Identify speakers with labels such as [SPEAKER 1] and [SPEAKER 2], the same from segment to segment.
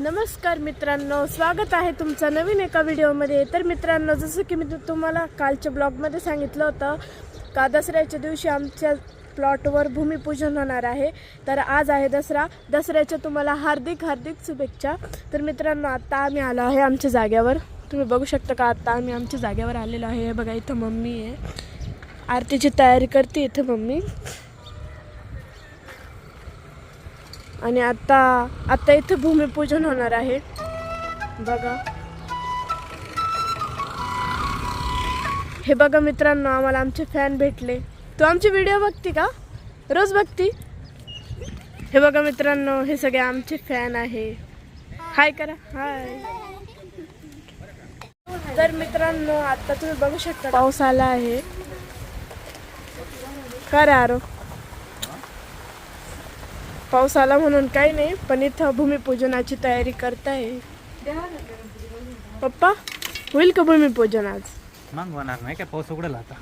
[SPEAKER 1] नमस्कार मित्रांनो स्वागत आहे तुमचं नवीन एका व्हिडिओमध्ये. तर मित्रांनो जसं की मी तुम्हाला कालच्या ब्लॉगमध्ये सांगितलं होतं का दसऱ्याच्या दिवशी आमच्या प्लॉटवर भूमिपूजन होणार आहे. तर आज आहे दसरा. दसऱ्याच्या तुम्हाला हार्दिक हार्दिक शुभेच्छा. तर मित्रांनो आत्ता आम्ही आलो आहे आमच्या जाग्यावर. तुम्ही बघू शकता का आत्ता आम्ही आमच्या जाग्यावर आलेलो आहे. हे बघा इथं मम्मी आहे. आरतीची तयारी करते इथं मम्मी. आणि आता आता इथं भूमिपूजन होणार आहे. बघा. हे बघा मित्रांनो आम्हाला आमचे फॅन भेटले. तू आमची व्हिडिओ बघती का? रोज बघती? हे बघा मित्रांनो हे सगळे आमचे फॅन आहे. हाय करा. हाय तर मित्रांनो आता तुम्ही बघू शकता पाऊस आला आहे. करा आरो. पाऊस आला म्हणून काही नाही पण इथं भूमिपूजनाची तयारी करताय. पप्पा होईल का भूमिपूजन आज?
[SPEAKER 2] मग होणार नाही काय पाऊस उघडेल आता.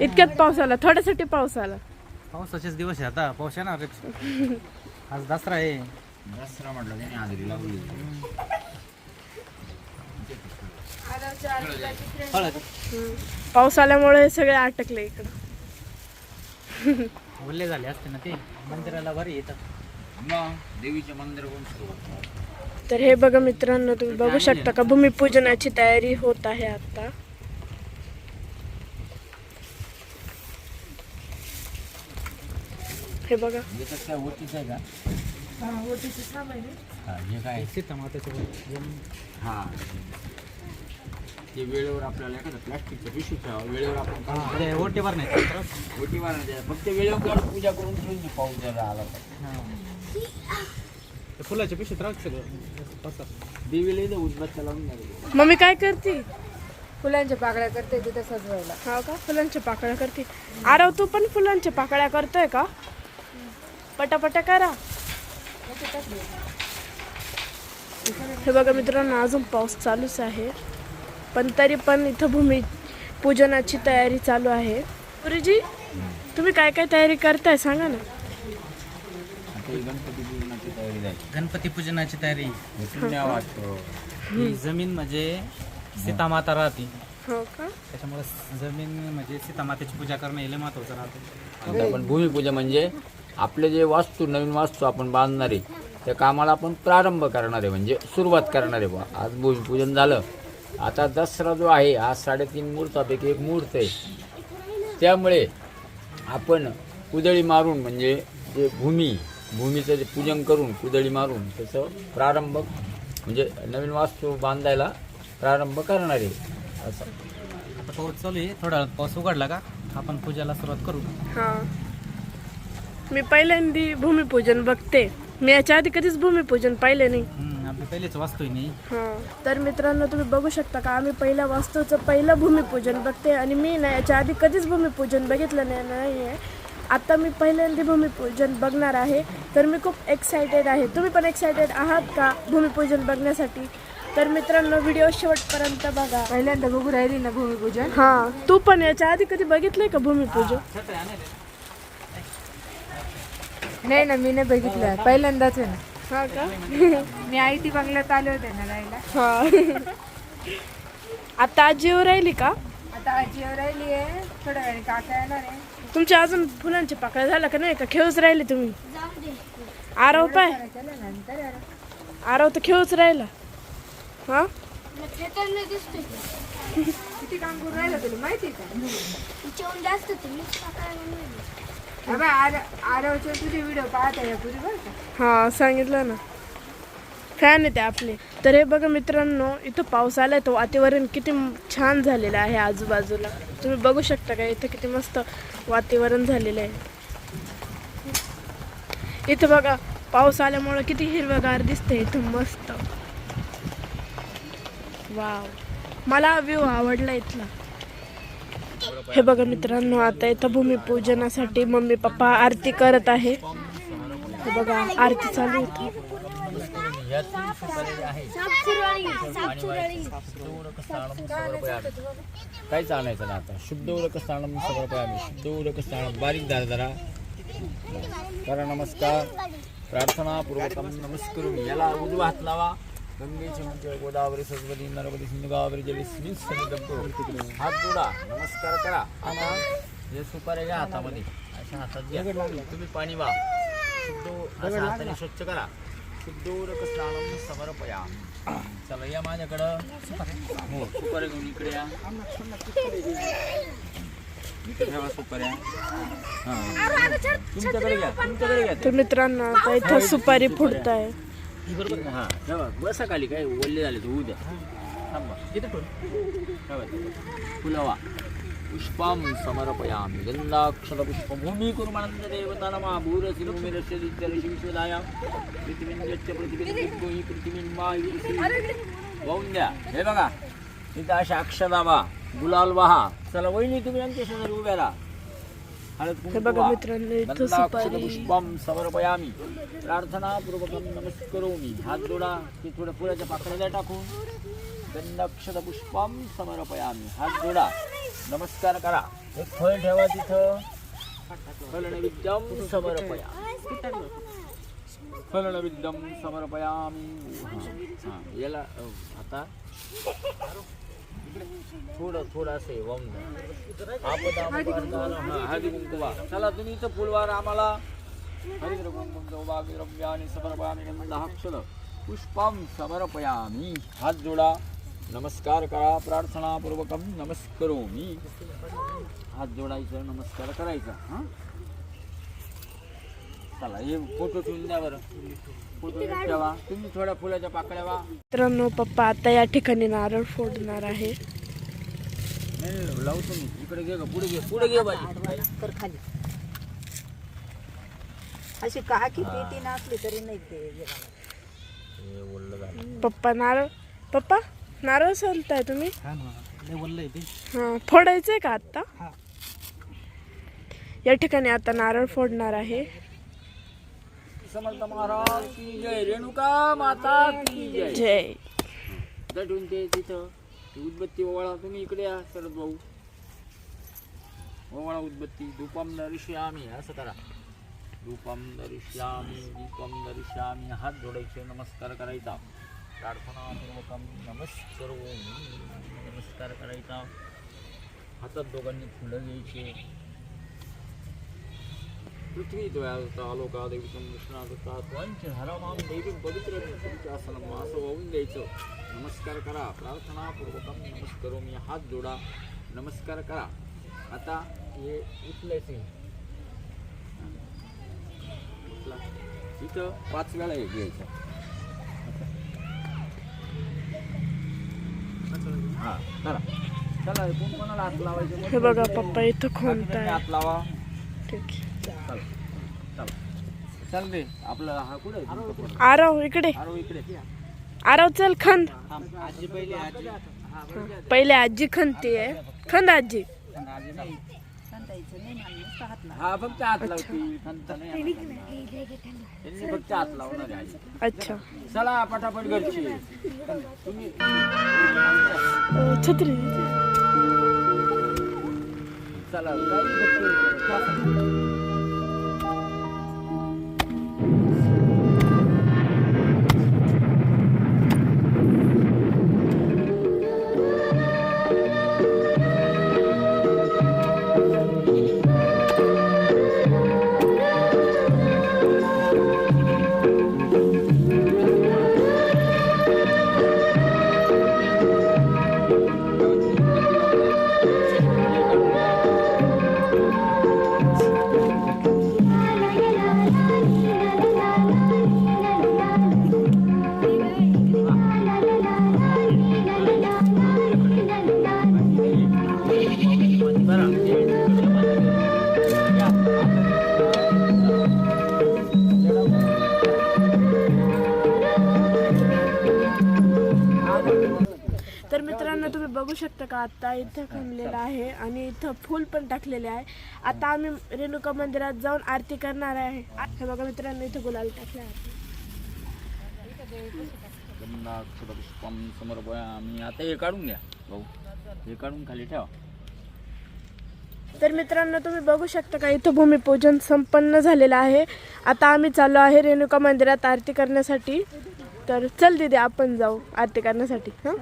[SPEAKER 1] इतक्यात पाऊस आला थोड्यासाठी पाऊस आला.
[SPEAKER 2] पावसाचेच दिवस आहे आता पाऊस येणार आज दसरा आहे.
[SPEAKER 3] दसरा म्हटलं त्याने हाजरी लावली.
[SPEAKER 1] पाऊस आल्यामुळे सगळे अटकले इकडं.
[SPEAKER 2] ओल्ले झाले असते ना ते. मंदिराला बरे येतात
[SPEAKER 3] मग देवीचे मंदिर सुरू
[SPEAKER 1] तर हे बघा मित्रांनो तुम्ही बघू शकता का? भूमिपूजनाची तयारी होत आहे आता. हे बघा.
[SPEAKER 3] याच्यात काय ओटीच आहे का? हा, हे काय?
[SPEAKER 2] सीता मातेचं
[SPEAKER 3] हा. ते वेळेवर आपल्याला एखादं प्लास्टिकचं पिशवी ठेवा वेळेवर आपण काढून
[SPEAKER 2] ते ओटीवर नाही तर
[SPEAKER 3] ओटी फक्त वेळेवर काढून पूजा करून ठेवून पाऊस जरा आला. तर
[SPEAKER 2] फुलाच्या पिशवीत राहत सगळं. पसर
[SPEAKER 3] देवीला इथं उदबत्त्या लावून
[SPEAKER 1] मम्मी काय करते?
[SPEAKER 4] फुलांच्या पाकळ्या करते तिथे सजवायला.
[SPEAKER 1] हा का? फुलांच्या पाकळ्या करते. आरव तू पण फुलांच्या पाकळ्या करतोय का? पटापटा करा. हे बघा मित्रांनो अजून पाऊस चालूच आहे. पण तरी पण इथं भूमी पूजनाची तयारी चालू आहे. गुरुजी तुम्ही काय काय तयारी करताय सांगा ना.
[SPEAKER 3] गणपती पूजनाची तयारी झाली.
[SPEAKER 2] गणपती पूजनाची तयारी.
[SPEAKER 3] शून्य वाटतो.
[SPEAKER 2] ही जमीन म्हणजे सीता माता राहते.
[SPEAKER 1] हो का?
[SPEAKER 2] त्याच्यामुळे जमीन म्हणजे सीता मातेची पूजा करणं हे लय महत्वाचं राहतं.
[SPEAKER 3] आता आपण भूमिपूजा म्हणजे आपले जे वास्तू नवीन वास्तू आपण बांधणार त्या कामाला आपण प्रारंभ करणार आहे म्हणजे सुरुवात करणार आहे आज भूमिपूजन झालं आता दसरा जो आहे हा साडेतीन मुहूर्तापैकी एक मुहूर्त आहे. त्यामुळे आपण कुदळी मारून म्हणजे जे भूमी भूमीचं जे पूजन करून कुदळी मारून त्याचं प्रारंभ म्हणजे नवीन वास्तू बांधायला प्रारंभ करणार आहे. असं.
[SPEAKER 2] आता पाऊस चालू आहे. थोडा पाऊस उघडला का? आपण पूजाला सुरुवात करू.
[SPEAKER 1] हा. मी पहिल्यांदी भूमिपूजन बघते. मी याच्या आधी कधीच भूमिपूजन पाहिले नाही.
[SPEAKER 2] पहिलेच नाही
[SPEAKER 1] हा. तर मित्रांनो तुम्ही बघू शकता का आम्ही पहिल्या वास्तूचं पहिलं भूमिपूजन बघते आणि मी ना याच्या आधी कधीच भूमिपूजन बघितलं नाही नाही आहे आता मी पहिल्यांदा भूमिपूजन बघणार आहे. तर मी खूप एक्सायटेड आहे. तुम्ही पण एक्सायटेड आहात का भूमिपूजन बघण्यासाठी? तर मित्रांनो व्हिडिओ शेवटपर्यंत बघा.
[SPEAKER 4] पहिल्यांदा बघू राहिली ना भूमिपूजन?
[SPEAKER 1] हा. तू पण याच्या आधी कधी बघितलंय का भूमिपूजन?
[SPEAKER 4] नाही ना मी नाही बघितलं. पहिल्यांदाच आहे ना.
[SPEAKER 1] हा का?
[SPEAKER 4] मी आई ती बंगल्यात आले होते ना राहायला.
[SPEAKER 1] हा. आता आजी येऊ राहिली का?
[SPEAKER 4] आता आजीवर राहिली आहे. थोड्या वेळाने काका येणार आहे.
[SPEAKER 1] तुमच्या अजून फुलांच्या पाकळ्या झाल्या का नाही का? खेळूच राहिले तुम्ही. आरव पाय.
[SPEAKER 4] चला नंतर यार.
[SPEAKER 1] आरव तर खेळूच राहिला. हा?
[SPEAKER 4] किती काम करून राहिलं तुला माहिती आहे का? अबे, आरवचे तुझे व्हिडिओ पाहता या बरं का?
[SPEAKER 1] हा सांगितलं ना. फॅन आहे ते आपले. तर हे बघा मित्रांनो इथं पाऊस आलाय तो वातावरण किती छान झालेलं आहे आजूबाजूला. तुम्ही बघू शकता का इथं किती मस्त वातावरण झालेलं आहे. इथं बघा पाऊस आल्यामुळं किती हिरवगार दिसते इथं मस्त. वाव मला व्ह्यू आवडला इथला. हे बघा मित्रांनो आता इथं भूमिपूजनासाठी मम्मी पप्पा आरती करत आहे. हे बघा आरती चालू होती.
[SPEAKER 3] काहीच आणायचं ना आता. शुद्ध उरक स्थानम सगळं काय आम्ही शुद्ध उरक स्थान बारीक धारा जरा. करा नमस्कार. प्रार्थना पूर्वक नमस्कार याला उजवा हात लावा. गंगे चिंच गोदावरी सरस्वती नर्मदी सिंधू गोदावरी जली समुद्र हात जोडा नमस्कार करा. आता हे सुपाऱ्या घ्या हातामध्ये. अशा हातात घ्या. तुम्ही पाणी वा शुद्ध अशा हाताने स्वच्छ करा. शुद्धोरक स्नानम समर्पया. चला या माझ्याकडं. हो सुपाऱ्या घेऊन इकडे या. इथे ठेवा सुपाऱ्या. तुमच्याकडे घ्या तुमच्याकडे घ्या
[SPEAKER 1] तर मित्रांनो आता इथं सुपारी फुटत आहे
[SPEAKER 3] बरोबर? हा बसा खाली काय ओल्ले झाले तर उद्या. थांबा. तिथे ठेवा. फुलवा पुष्पम समर्पयामि गंधाक्षर पुष्प भूमी कुर्मानंद देवता नमा. भूरसि भूमिरस्य दित्यरसि विश्वदाया. पृथ्वींजच्च पृथ्वीर्दिग्गो हि पृथ्वीन्मायुषि वाहून द्या हे बघा. इथं अशा अक्षरावा गुलाल वहा. चला वहिनी तुम्ही आमच्या शेजारी उभ्या राहा.
[SPEAKER 1] हे बघा. मित्रांनो इथं सुपारी.
[SPEAKER 3] पुष्पम समर्पयामी. प्रार्थना पूर्वकम नमस्करोमी. हात जोडा ते थोड्या फुलाच्या पाकळ्याला टाकून गंधाक्षर पुष्पम समर्पयामी. हात जोडा नमस्कार करा. एक फळ ठेवा तिथं. फलनविद्यम समर्पया फलनविद्यम समर्पयामी. हा, हा. याला आता थोडं थोडं असं आहे वाहून हा, हळदी कुंकू चला तुम्ही इथं फुलवार आम्हाला हरिद्र कुंकुम सौभाग्य रम्यानी समर्पयामी गंधाक्षर पुष्पम समर्पयामी हात जोडा. नमस्कार करा प्रार्थना पूर्वकम नमस्करो मी हात जोडायचं नमस्कार करायचा हा? चला हे फोटो ठेवून द्या बरं. फोटो ठेवा. तुम्ही थोड्या फुलाच्या पाकळ्या वा.
[SPEAKER 1] मित्रांनो पप्पा आता या ठिकाणी नारळ फोडणार आहे.
[SPEAKER 3] नाही, नाही लावतो मी. इकडे घे ग पुढे घे पुढे घे बाई.
[SPEAKER 5] कर खाली. अशी का की पेटी नसली तरी नाही ते.
[SPEAKER 3] हे
[SPEAKER 1] पप्पा नारळ पप्पा नारळ सोलताय तुम्ही?
[SPEAKER 2] हा
[SPEAKER 1] हा फोडायचंय का आता
[SPEAKER 2] हा.
[SPEAKER 1] या ठिकाणी आता नारळ फोडणार आहे.
[SPEAKER 3] समर्थ महाराज की जय. रेणुका माता की जय.
[SPEAKER 1] जय.
[SPEAKER 3] दटून ते तिथं उदबत्ती ओवाळा तुम्ही इकडे या शरद भाऊ. ओवाळा उदबत्ती धूपम दर्शयामी असं करा. धूपम दर्शयामी दीपम दर्शयामी हात जोडायचे नमस्कार करायचा. प्रार्थनापूर्वकम नमस्करोमी नमस्कार करायचा. हातात दोघांनी फुलं घ्यायचे. पृथ्वी द्वयाचा आलोका देवीतून कृष्णादत्ता त्वंच हरमाम देवी पवित्र आसनम असं वाहून द्यायचं नमस्कार करा प्रार्थनापूर्वकम नमस्कारो मी हात जोडा। नमस्कार करा। आता हे उचलायचे उचला इथं पाच वेळा हे घ्यायचं हा करा। चला कोण कोणाला हात लावायचे
[SPEAKER 1] हे बघा पप्पा इथं खोलत
[SPEAKER 3] बाकीच्यांनी
[SPEAKER 1] आहे
[SPEAKER 3] हात लावा।
[SPEAKER 1] ठीक आहे.
[SPEAKER 3] चल रे आपलं हा कुठे
[SPEAKER 1] आरव इकडे.
[SPEAKER 3] आरो इकडे
[SPEAKER 1] आरव चल खंद
[SPEAKER 2] आजी पहिले आजी
[SPEAKER 1] पहिले आजी खंदती आहे. खंद आजी.
[SPEAKER 3] हा फक्त हात लावती खंत नाही त्यांनी फक्त हात लावणार
[SPEAKER 1] अच्छा.
[SPEAKER 3] चला पटापट घरची तुम्ही
[SPEAKER 1] छत्री.
[SPEAKER 3] चला
[SPEAKER 1] तर मित्रांनो तुम्ही बघू शकता का? आता इथं खणलेलं आहे आणि इथं फूल पण टाकलेले आहे. आता आम्ही रेणुका मंदिरात जाऊन आरती करणार आहे. हे बघा मित्रांनो इथं गुलाल टाकले
[SPEAKER 3] समर्पयामी आता हे काढून घ्या भाऊ हे काढून खाली ठेवा
[SPEAKER 1] तर मित्रांनो तुम्ही बघू शकता का? इथं भूमिपूजन संपन्न झालेलं आहे. आता आम्ही चाललो आहे रेणुका मंदिरात आरती करण्यासाठी. तर चल दिदी आपण जाऊ आरती करण्यासाठी हां?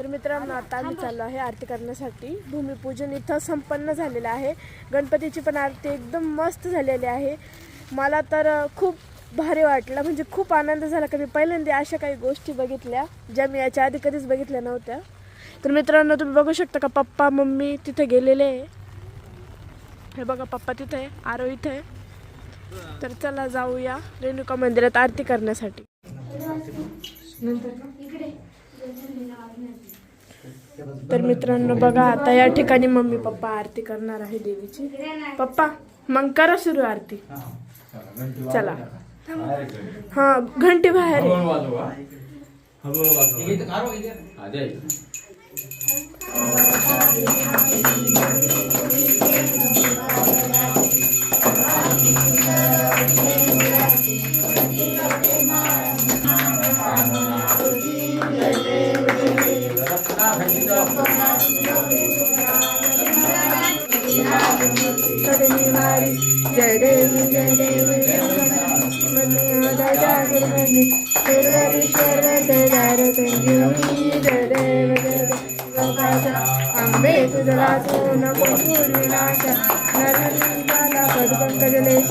[SPEAKER 1] तर मित्रांनो आता आम्ही चाललो आहे आरती करण्यासाठी. भूमिपूजन इथं संपन्न झालेलं आहे. गणपतीची पण आरती एकदम मस्त झालेली आहे. मला तर खूप भारी वाटलं. म्हणजे खूप आनंद झाला की मी पहिल्यांदा अशा काही गोष्टी बघितल्या ज्या मी याच्या आधी कधीच बघितल्या नव्हत्या. तर मित्रांनो तुम्ही बघू शकता का पप्पा मम्मी तिथे गेलेले आहे. हे बघा पप्पा तिथे आहे आरो इथे आहे. तर चला जाऊया रेणुका मंदिरात आरती करण्यासाठी. तर मित्रांनो बघा आता या ठिकाणी मम्मी पप्पा आरती करणार आहे देवीची. पप्पा मग करा सुरू आरती. चला. हा घंटी बाहेर आहे. जय देव जय देव जय जागरमणी सर्वरी सर्वदार संजीवनी जय देव जय देव नको पूर्विनाश नरलिंगाला पदपंकजलेश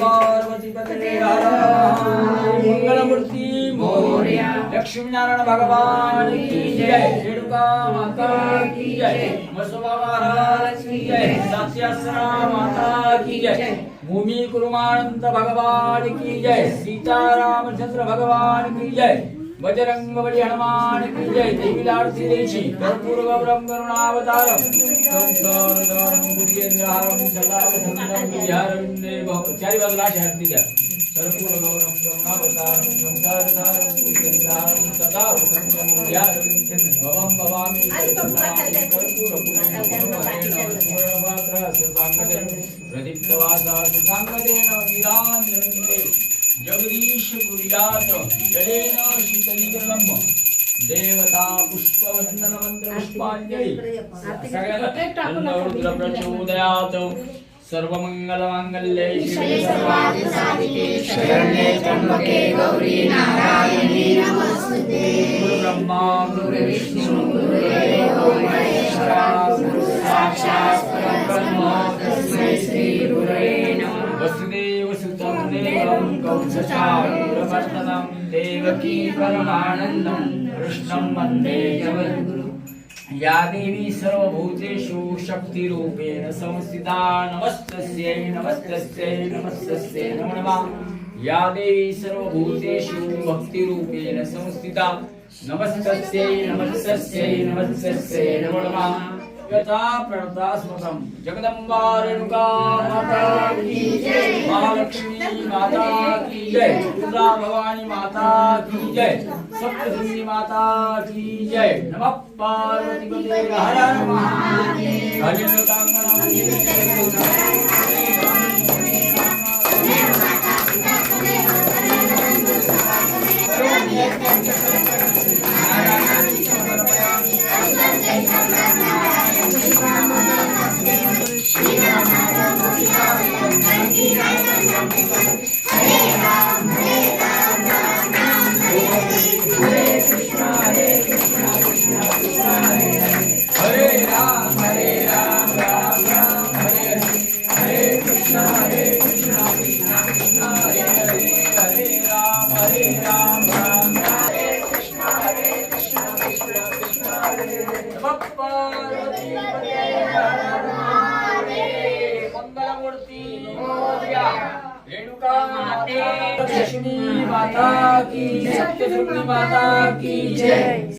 [SPEAKER 1] जय देव
[SPEAKER 3] मंगलमूर्ती मोर्या। लक्ष्मीनारायण भगवान की जय। रेणुका माता की जय। मसोबा महाराज की जय। माता की जय। भूमि कुरुमानंद भगवान की जय। सीतारामचंद्र भगवान की जय। बजरंग बली हनुमान की जय देवी लाडती देशी कर्पूर गौरम करुणावतारम संसारदारम बुद्धिन्द्रहारम सदावसंतम विहारविंदे बहु चारी बाजूला अशी आरती द्या. कर्पूर गौरम करुणावतारम संसारदारम बुद्धिन्द्रहारम सदावसंतम विहारविंदे भवम। भवामी कर्पूर पुण्यम स्वर्णपात्र सुसांगते प्रदीप्तवासा जगदीश कुर्यात जलेन देवता पुष्पवंदन मंत्र पुष्पांजली सगळ्यांना प्रचोदयात सर्व मंगल मांगल्ये शिवे सर्वार्थ साधिके शरण्ये त्र्यंबके गौरी नारायणी नमस्ते। गुरु ब्रह्मा गुरु विष्णू गुरुदेव महेश्वरा गुरु साक्षात् परब्रह्म। तस्मै श्री गुरवे नमः। वसुदेव देवं देवकी परमानन्दं कृष्णं वन्दे जगद्गुरु। या देवी सर्वभूतेषु शक्तिरूपेण संस्थिता नमस्तस्यै नमस्तस्यै नमस्तस्यै नमो नमः। या देवी सर्वभूतेषु भक्तिरूपेण संस्थिता नमस्तस्यै नमस्तस्यै नमस्तस्यै नमो नमः। यथा प्रणता स्मृतम। जगदम्बा रेणुका माता की जय। महालक्ष्मी माता की जय। दुर्गा भवानी माता की जय। सप्तशृंगी माता की जय। नमः पार्वती पते हर हर महादेव। नमः मंगलमूर्ती रेणुका माते. लक्ष्मी माता की सत्यशुद्धी माता की जय.